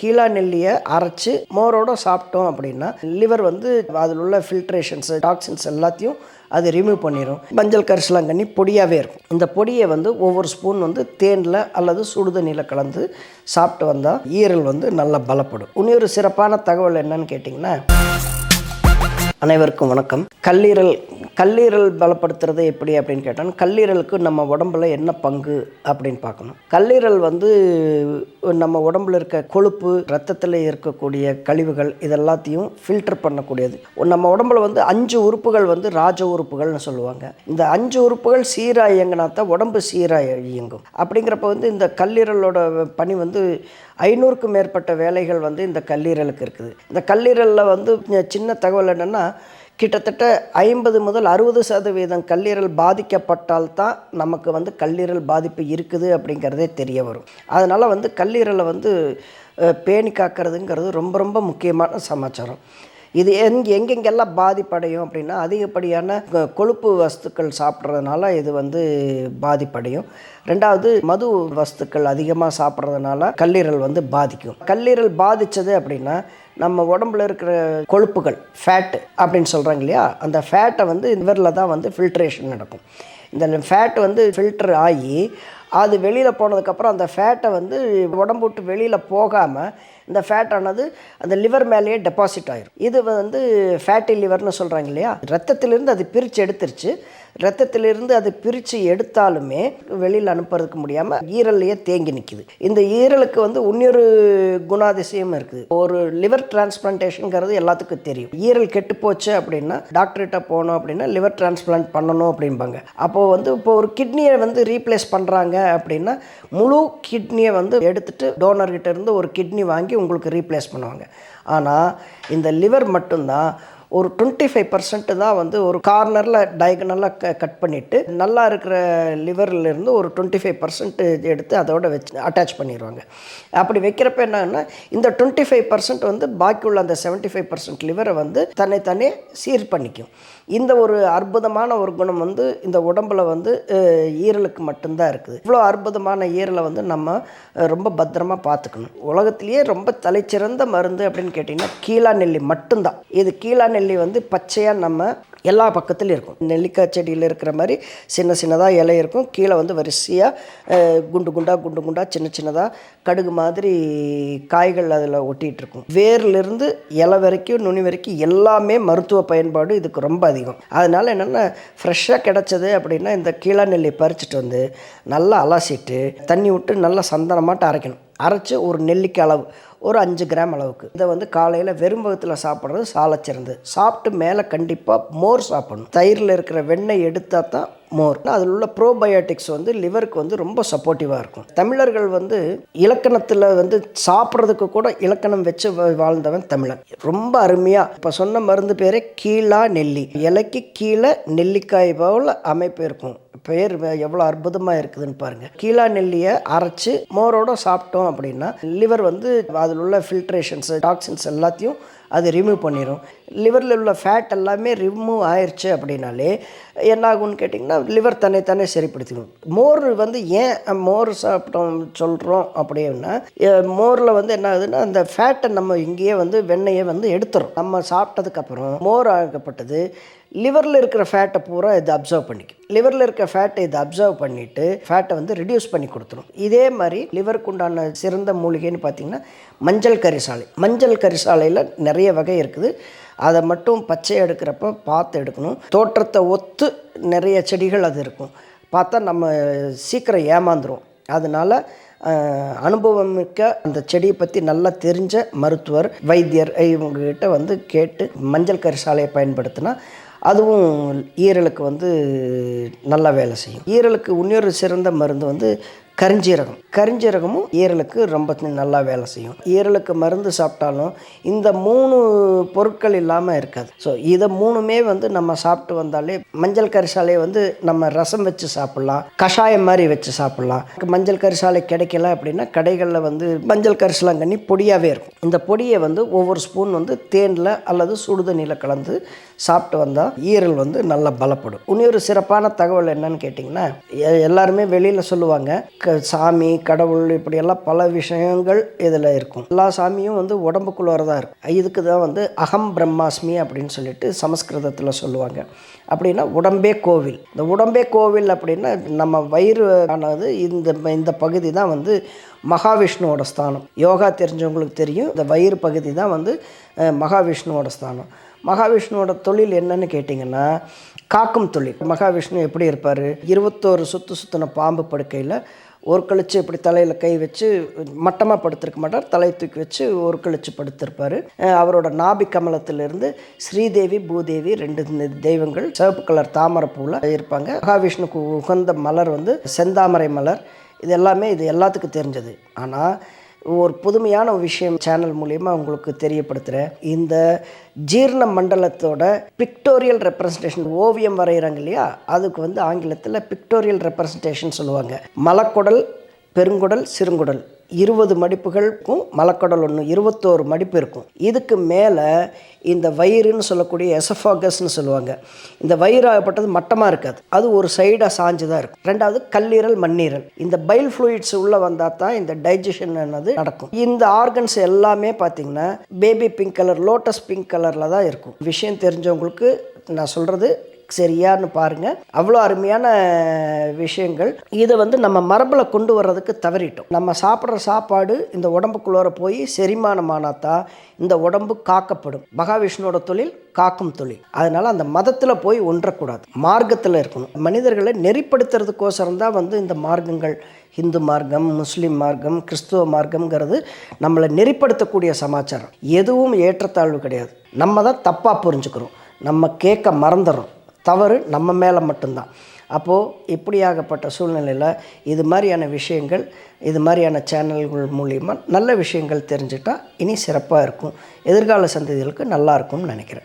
கீழா நெல்லியை அரைச்சு மோரோட சாப்பிட்டோம் அப்படின்னா லிவர் வந்து அதில் உள்ள ஃபில்ட்ரேஷன்ஸ் டாக்ஸின்ஸ் எல்லாத்தையும் அது ரிமூவ் பண்ணிடும் மஞ்சள் கரிசலாங்கண்ணி பொடியாகவே இருக்கும். இந்த பொடியை வந்து ஒவ்வொரு ஸ்பூன் வந்து தேனில் அல்லது சுடுதண்ணியில் கலந்து சாப்பிட்டு வந்தால் ஈரல் வந்து நல்லா பலப்படும். இன்னொரு சிறப்பான தகவல் என்னன்னு கேட்டிங்கன்னா அனைவருக்கும் வணக்கம். கல்லீரல் கல்லீரல் பலப்படுத்துறது எப்படி அப்படின்னு கேட்டால் கல்லீரலுக்கு நம்ம உடம்புல என்ன பங்கு அப்படின்னு பார்க்கணும். கல்லீரல் வந்து நம்ம உடம்புல இருக்க கொழுப்பு ரத்தத்தில் இருக்கக்கூடிய கழிவுகள் இதெல்லாத்தையும் ஃபில்டர் பண்ணக்கூடியது. நம்ம உடம்புல வந்து அஞ்சு உறுப்புகள் வந்து ராஜ உறுப்புகள்னு சொல்லுவாங்க. இந்த அஞ்சு உறுப்புகள் சீராக இயங்கினா தான் உடம்பு சீராக இயங்கும். அப்படிங்கிறப்ப வந்து இந்த கல்லீரலோட பணி வந்து ஐநூறுக்கும் மேற்பட்ட வேலைகள் வந்து இந்த கல்லீரலுக்கு இருக்குது. இந்த கல்லீரலில் வந்து சின்ன தகவல் என்னென்னா கிட்டத்தட்ட ஐம்பது முதல் அறுபது சதவீதம் கல்லீரல் பாதிக்கப்பட்டால் தான் நமக்கு வந்து கல்லீரல் பாதிப்பு இருக்குது அப்படிங்கிறதே தெரிய வரும். அதனால் வந்து கல்லீரலை வந்து பேணி காக்கிறதுங்கிறது ரொம்ப ரொம்ப முக்கியமான சமாச்சாரம். இது எங் எங்கெங்கெல்லாம் பாதிப்படையும் அப்படின்னா அதிகப்படியான கொழுப்பு வஸ்துக்கள் சாப்பிட்றதுனால இது வந்து பாதிப்படையும். ரெண்டாவது மது வஸ்துக்கள் அதிகமாக சாப்பிட்றதுனால கல்லீரல் வந்து பாதிக்கும். கல்லீரல் பாதித்தது அப்படின்னா நம்ம உடம்புல இருக்கிற கொழுப்புகள் ஃபேட்டு அப்படின்னு சொல்கிறாங்க இல்லையா? அந்த ஃபேட்டை வந்து லிவரில் தான் வந்து ஃபில்ட்ரேஷன் நடக்கும். இந்த ஃபேட் வந்து ஃபில்டர் ஆகி அது வெளியில் போனதுக்கப்புறம் அந்த ஃபேட்டை வந்து உடம்பு விட்டு வெளியில் போகாமல் இந்த ஃபேட்டானது அந்த லிவர் மேலேயே டெபாசிட் ஆயிடும் இது வந்து ஃபேட்டி லிவர்னு சொல்கிறாங்க இல்லையா? ரத்தத்திலிருந்து அது பிரித்து எடுத்துருச்சு. ரத்தத்திலிருந்து அது பிரித்து எடுத்தாலுமே வெளியில் அனுப்புறதுக்கு முடியாமல் ஈரல்லையே தேங்கி நிற்கிது இந்த ஈரலுக்கு வந்து இன்னொரு குணாதிசயம் இருக்குது. ஒரு லிவர் டிரான்ஸ்பிளான்டேஷனுங்கிறது எல்லாத்துக்கும் தெரியும். ஈரல் கெட்டு போச்சு அப்படின்னா டாக்டர்கிட்ட போனோம் அப்படின்னா லிவர் டிரான்ஸ்பிளான்ட் பண்ணணும் அப்படிம்பாங்க. அப்போது வந்து இப்போ ஒரு கிட்னியை வந்து ரீப்ளேஸ் பண்ணுறாங்க அப்படின்னா முழு கிட்னியை வந்து எடுத்துட்டு டோனர்கிட்ட இருந்து ஒரு கிட்னி வாங்கி உங்களுக்கு ரீப்ளேஸ் பண்ணுவாங்க. ஆனால் இந்த லிவர் மட்டும்தான் ஒரு டுவெண்ட்டி ஃபைவ் பர்சன்ட் தான் வந்து ஒரு கார்னரில் டயகனலாக க கட் பண்ணிவிட்டு நல்லா இருக்கிற லிவர்லேருந்து ஒரு டுவெண்ட்டி ஃபைவ் பர்சன்ட் எடுத்து அதோட வச்சு அட்டாச் பண்ணிடுவாங்க அப்படி வைக்கிறப்ப என்னன்னா இந்த டுவெண்ட்டி ஃபைவ் பர்சன்ட் வந்து பாக்கி உள்ள அந்த செவன்ட்டி ஃபைவ் பர்சன்ட் லிவரை வந்து தன்னைத்தானே சீர் பண்ணிக்கும். இந்த ஒரு அற்புதமான ஒரு குணம் வந்து இந்த உடம்புல வந்து ஈரலுக்கு மட்டும்தான் இருக்குது. இவ்வளோ அற்புதமான ஈரலை வந்து நம்ம ரொம்ப பத்திரமா பார்த்துக்கணும். உலகத்திலேயே ரொம்ப தலைச்சிறந்த மருந்து அப்படின்னு கேட்டிங்கன்னா கீழா நெல்லி மட்டும்தான். இது கீழா நெல்லி வந்து பச்சையாக நம்ம எல்லா பக்கத்துலையும் இருக்கும். நெல்லிக்காய் செடியில் இருக்கிற மாதிரி சின்ன சின்னதாக இலை இருக்கும். கீழே வந்து வரிசையாக குண்டு குண்டாக குண்டு குண்டாக சின்ன சின்னதாக கடுகு மாதிரி காய்கள் அதில் ஒட்டிகிட்டு இருக்கும். வேர்லேருந்து இலை வரைக்கும் நுனி வரைக்கும் எல்லாமே மருத்துவ பயன்பாடு. இதுக்கு ரொம்ப அதிகம். அதனால் என்னென்னா ஃப்ரெஷ்ஷாக கிடச்சது அப்படின்னா இந்த கீழா நெல்லி பறிச்சுட்டு வந்து நல்லா அலசிட்டு தண்ணி விட்டு நல்லா சந்தனமாட்டு அரைக்கணும். அரைச்சி ஒரு நெல்லிக்காய் அளவு ஒரு அஞ்சு கிராம் அளவுக்கு. இதை வந்து காலையில் வெறும்பகத்தில் சாப்பிட்றது சாலச்சிறந்து சாப்பிட்டு மேலே கண்டிப்பாக மோர் சாப்பிடணும். தயிரில் இருக்கிற வெண்ணெய் எடுத்தால் தான் மோர். அதில் உள்ள ப்ரோபயோட்டிக்ஸ் வந்து லிவருக்கு வந்து ரொம்ப சப்போர்ட்டிவாக இருக்கும். தமிழர்கள் வந்து இலக்கணத்தில் வந்து சாப்பிட்றதுக்கு கூட இலக்கணம் வச்சு வா- வாழ்ந்தவன் தமிழன். ரொம்ப அருமையாக இப்போ சொன்ன மருந்து பேரே கீழா நெல்லி. இலைக்கு கீழே நெல்லிக்காய் போல் அமைப்பு இருக்கும். பெயர் எவ்வளோ அற்புதமாக இருக்குதுன்னு பாருங்கள் கீழா நெல்லியை அரைச்சு மோரோட சாப்பிட்டோம் அப்படின்னா லிவர் வந்து அதில் உள்ள ஃபில்ட்ரேஷன்ஸு டாக்ஸின்ஸ் எல்லாத்தையும் அது ரிமூவ் பண்ணிடும் லிவரில் உள்ள ஃபேட் எல்லாமே ரிமூவ் ஆயிடுச்சு அப்படின்னாலே என்ன ஆகும்னு கேட்டிங்கன்னா லிவர் தன்னை தானே சரிப்படுத்திக்கும். மோர் வந்து ஏன் மோர் சாப்பிட்டோம் சொல்கிறோம் அப்படின்னா மோரில் வந்து என்ன ஆகுதுன்னா அந்த ஃபேட்டை நம்ம இங்கேயே வந்து வெண்ணெயை வந்து எடுத்துரும். நம்ம சாப்பிட்டதுக்கப்புறம் மோர் ஆகப்பட்டது லிவரில் இருக்கிற ஃபேட்டை பூரா இது அப்சர்வ் பண்ணிக்கும். லிவரில் இருக்கிற ஃபேட்டை இது அப்சர்வ் பண்ணிவிட்டு ஃபேட்டை வந்து ரிடியூஸ் பண்ணி கொடுத்துரும். இதே மாதிரி லிவருக்கு உண்டான சிறந்த மூலிகைன்னு பார்த்தீங்கன்னா மஞ்சள் கரிசாலை. மஞ்சள் கரிசாலையில் நிறைய நிறைய வகை இருக்குது. அதை மட்டும் பச்சை எடுக்கிறப்ப பார்த்து எடுக்கணும். தோற்றத்தை ஒத்து நிறைய செடிகள் அது இருக்கும். பார்த்தா நம்ம சீக்கிரம் ஏமாந்துரும். அதனால அனுபவம் மிக்க அந்த செடியை பற்றி நல்லா தெரிஞ்ச மருத்துவர் வைத்தியர் இவங்ககிட்ட வந்து கேட்டு மஞ்சள் கரிசாலையை பயன்படுத்தினா அதுவும் ஈரலுக்கு வந்து நல்லா வேலை செய்யும். ஈரலுக்கு இன்னொரு சிறந்த மருந்து வந்து கரிஞ்சீரகம். கரிஞ்சீரகமும் ஈரலுக்கு ரொம்ப நல்லா வேலை செய்யும். ஈரலுக்கு மருந்து சாப்பிட்டாலும் இந்த மூணு பொருட்கள் இல்லாமல் இருக்காது. ஸோ இதை மூணுமே வந்து நம்ம சாப்பிட்டு வந்தாலே மஞ்சள் கரிசாலையை வந்து நம்ம ரசம் வச்சு சாப்பிட்லாம். கஷாயம் மாதிரி வச்சு சாப்பிட்லாம். மஞ்சள் கரிசாலை கிடைக்கல அப்படின்னா கடைகளில் வந்து மஞ்சள் கரிசலாங்கண்ணி பொடியாகவே இருக்கும். இந்த பொடியை வந்து ஒவ்வொரு ஸ்பூன் வந்து தேனில் அல்லது சுடுதண்ணியில் கலந்து சாப்பிட்டு வந்தால் ஈரல் வந்து நல்லா பலப்படும். இன்னொரு சிறப்பான தகவல் என்னன்னு கேட்டிங்கன்னா எல்லாருமே வெளியில் சொல்லுவாங்க க சாமி கடவுள் இப்படியெல்லாம் பல விஷயங்கள் இதில் இருக்கும். எல்லா சாமியும் வந்து உடம்புக்குள்ளார இருக்கும். இதுக்கு தான் வந்து அகம் பிரம்மாஸ்மி அப்படின்னு சொல்லிட்டு சமஸ்கிருதத்தில் சொல்லுவாங்க. அப்படின்னா உடம்பே கோவில். இந்த உடம்பே கோவில் அப்படின்னா நம்ம வயிறு ஆனது இந்த இந்த பகுதி தான் வந்து மகாவிஷ்ணுவோட ஸ்தானம். யோகா தெரிஞ்சவங்களுக்கு தெரியும் இந்த வயிறு பகுதி தான் வந்து மகாவிஷ்ணுவோட ஸ்தானம். மகாவிஷ்ணுவோட தொழில் என்னன்னு கேட்டிங்கன்னா காக்கும் தொழில். மகாவிஷ்ணு எப்படி இருப்பார்? இருபத்தோரு சுற்று சுற்றின பாம்பு படுக்கையில் ஒரு கழிச்சு இப்படி தலையில் கை வச்சு மட்டமாக படுத்திருக்க மாட்டார். தலை தூக்கி வச்சு ஒரு கழிச்சு படுத்திருப்பார். அவரோட நாபி கமலத்திலிருந்து ஸ்ரீதேவி பூதேவி ரெண்டு தெய்வங்கள் சிவப்பு கலர் தாமரை பூவில் இருப்பாங்க. மகாவிஷ்ணுக்கு உகந்த மலர் வந்து செந்தாமரை மலர். இது எல்லாமே இது எல்லாத்துக்கும் தெரிஞ்சது. ஆனால் ஒரு புதுமையான விஷயம் சேனல் மூலயமா உங்களுக்கு தெரியப்படுத்துகிறேன் இந்த ஜீரண மண்டலத்தோட பிக்டோரியல் ரெப்ரசன்டேஷன் ஓவியம் வரைகிறாங்க இல்லையா? அதுக்கு வந்து ஆங்கிலத்தில் பிக்டோரியல் ரெப்ரசன்டேஷன் சொல்லுவாங்க. மலக்குடல் பெருங்குடல் சிறுங்குடல். இருபது மடிப்புகளுக்கும் மலக்கடல் ஒன்று இருபத்தோரு மடிப்பு இருக்கும். இதுக்கு மேலே இந்த வயிறுன்னு சொல்லக்கூடிய எசஃபாகஸ்ன்னு சொல்லுவாங்க. இந்த வயிறாகப்பட்டது மட்டமாக இருக்காது. அது ஒரு சைடாக சாஞ்சு தான் இருக்கும். ரெண்டாவது கல்லீரல் மண்ணீரல். இந்த பைல் ஃப்ளூயிட்ஸ் உள்ளே வந்தால் தான் இந்த டைஜஷன் என்னது நடக்கும். இந்த ஆர்கன்ஸ் எல்லாமே பார்த்தீங்கன்னா baby pink colour lotus pink கலரில் தான் இருக்கும். விஷயம் தெரிஞ்சவங்களுக்கு நான் சொல்கிறது சரியான்னு பாருங்க. அவ்வளோ அருமையான விஷயங்கள். இதை வந்து நம்ம மரபில் கொண்டு வர்றதுக்கு தவறிட்டோம். நம்ம சாப்பிட்ற சாப்பாடு இந்த உடம்புக்குள்ளோர போய் செரிமானமானாதான் இந்த உடம்பு காக்கப்படும். மகாவிஷ்ணுவோட தொழில் காக்கும் தொழில். அதனால அந்த மதத்தில் போய் ஒன்றக்கூடாது. மார்க்கத்தில் இருக்கணும். மனிதர்களை நெறிப்படுத்துறதுக்கோசரம் தான் வந்து இந்த மார்க்கங்கள். இந்து மார்க்கம் முஸ்லீம் மார்க்கம் கிறிஸ்துவ மார்க்கம்ங்கிறது நம்மளை நெறிப்படுத்தக்கூடிய சமாச்சாரம். எதுவும் ஏற்றத்தாழ்வு கிடையாது. நம்ம தான் தப்பாக புரிஞ்சுக்கிறோம். நம்ம கேட்க மறந்துடுறோம் தவறு நம்ம மேலே மட்டும்தான். அப்போது இப்படியாகப்பட்ட சூழ்நிலையில் இது மாதிரியான விஷயங்கள் இது மாதிரியான சேனல்கள் மூலிமா நல்ல விஷயங்கள் தெரிஞ்சுட்டா இனி சிறப்பாக இருக்கும். எதிர்கால சந்ததிகளுக்கு நல்லா இருக்கும்னு நினைக்கிறேன்.